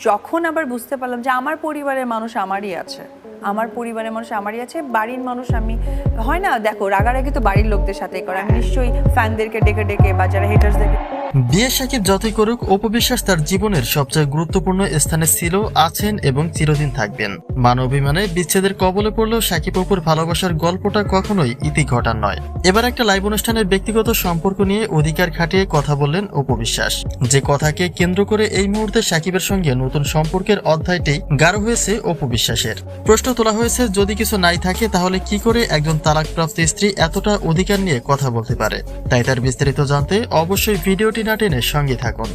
যখন আবার বুঝতে পারলাম যে আমার পরিবারের মানুষ আমারই আছে আমার পরিবারের মানুষ আমারই আছে বাড়ির মানুষ আমি হয় না? দেখো রাগারাগি তো বাড়ির লোকদের সাথেই করে। আমি নিশ্চয়ই ফ্যানদেরকে ডেকে ডেকে বা যারা হেটার্সদেরকে বিয়ে সাকিব যতই করুক, অপবিশ্বাস তার জীবনের সবচেয়ে গুরুত্বপূর্ণ স্থানে ছিল, আছেন এবং চিরদিন থাকবেন। মান অভিমানে বিচ্ছেদের কবলে পড়লেও সাকিব অপুর ভালোবাসার গল্পটা কখনোই ইতি ঘটার নয়। এবার একটা লাইভ অনুষ্ঠানের ব্যক্তিগত সম্পর্ক নিয়ে অধিকার খাটিয়ে কথা বললেন অপবিশ্বাস। যে কথাকে কেন্দ্র করে এই মুহূর্তে সাকিবের সঙ্গে নতুন সম্পর্কের অধ্যায়টি গাঢ় হয়েছে অপবিশ্বাসের। প্রশ্ন তোলা হয়েছে, যদি কিছু নাই থাকে, তাহলে কি করে একজন তালাকপ্রাপ্ত স্ত্রী এতটা অধিকার নিয়ে কথা বলতে পারে? তাই তার বিস্তারিত জানতে অবশ্যই ভিডিওটি না টেনে সঙ্গে থাকুন।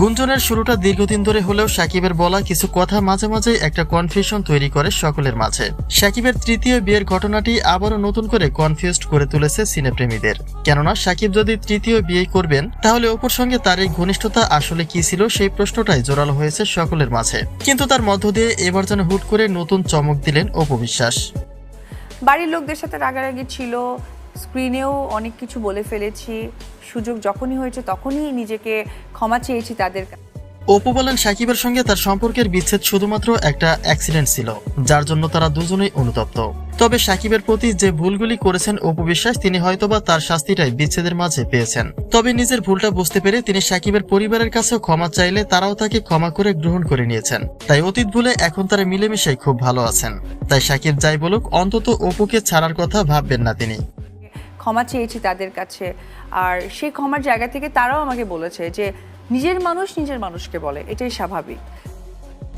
গুঞ্জনের শুরুটা দীর্ঘদিন ধরে হলেও সাকিবের বলা কিছু কথা মাঝে মাঝে একটা কনফিউশন তৈরি করে সকলের মাঝে। সাকিবের তৃতীয় বিয়ের ঘটনাটি আবারও নতুন করে কনফিউজড করে তুলেছে সিনেপ্রেমীদের। কেননা সাকিব যদি তৃতীয় বিয়ে করবেন, তাহলে অপুর সঙ্গে তার এই ঘনিষ্ঠতা আসলে কি ছিল সেই প্রশ্নটাই জোরালো হয়েছে সকলের মাঝে। কিন্তু তার মধ্য দিয়ে এবার যেন হুট করে নতুন চমক দিলেন অপু বিশ্বাস বাড়ির লোকদের সাথে রাগারাগি ছিল স্ক্রিনেও অনেক কিছু বলে ফেলেছি। সুযোগ যখনই হয়েছে তখনই নিজেকে ক্ষমা চেয়েছি তাদের। অপু বলেন, সাকিবের সঙ্গে তার সম্পর্কের বিচ্ছেদ শুধুমাত্র একটা অ্যাক্সিডেন্ট ছিল, যার জন্য তারা দুজনেই অনুতপ্ত। তবে সাকিবের প্রতি যে ভুলগুলি করেছেন অপু বিশ্বাস, তিনি হয়তোবা তার শাস্তিটাই বিচ্ছেদের মাঝে পেয়েছেন। তবে নিজের ভুলটা বুঝতে পেরে তিনি সাকিবের পরিবারের কাছেও ক্ষমা চাইলে তারাও তাকে ক্ষমা করে গ্রহণ করে নিয়েছেন। তাই অতীত ভুলে এখন তারা মিলেমিশে খুব ভালো আছেন। তাই সাকিব যাই বলুক, অন্তত অপুকে ছাড়ার কথা ভাববেন না তিনি। ক্ষমা চেয়েছি তাদের কাছে। আর সেই ক্ষমার জায়গা থেকে তারাও আমাকে বলেছে যে, নিজের মানুষ নিজের মানুষকে বলে। এটাই স্বাভাবিক।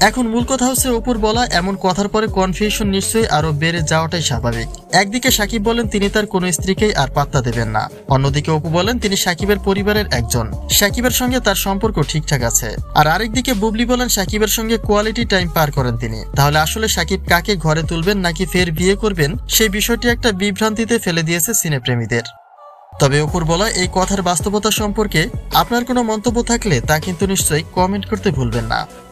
এখন মূল কথা হচ্ছে অপুর বলা, এমন কথার পরে কনফিউশন নিশ্চয়ই আরও বেড়ে যাওয়াটাই স্বাভাবিক। একদিকে সাকিব বলেন, তিনি তার কোনো স্ত্রীকেই আর পাত্তা দেবেন না। অন্যদিকে অপু বলেন, তিনি সাকিবের পরিবারের একজন। সাকিবের সঙ্গে তার সম্পর্ক ঠিকঠাক আছে। আর আরেকদিকে বুবলি বলেন, সাকিবের সঙ্গে কোয়ালিটি টাইম পার করেন তিনি। তাহলে আসলে সাকিব কাকে ঘরে তুলবেন নাকি ফের বিয়ে করবেন, সেই বিষয়টি একটা বিভ্রান্তিতে ফেলে দিয়েছে সিনেপ্রেমীদের। তবে অপুর বলা, এই কথার বাস্তবতা সম্পর্কে আপনার কোনো মন্তব্য থাকলে তা কিন্তু নিশ্চয়ই কমেন্ট করতে ভুলবেন না।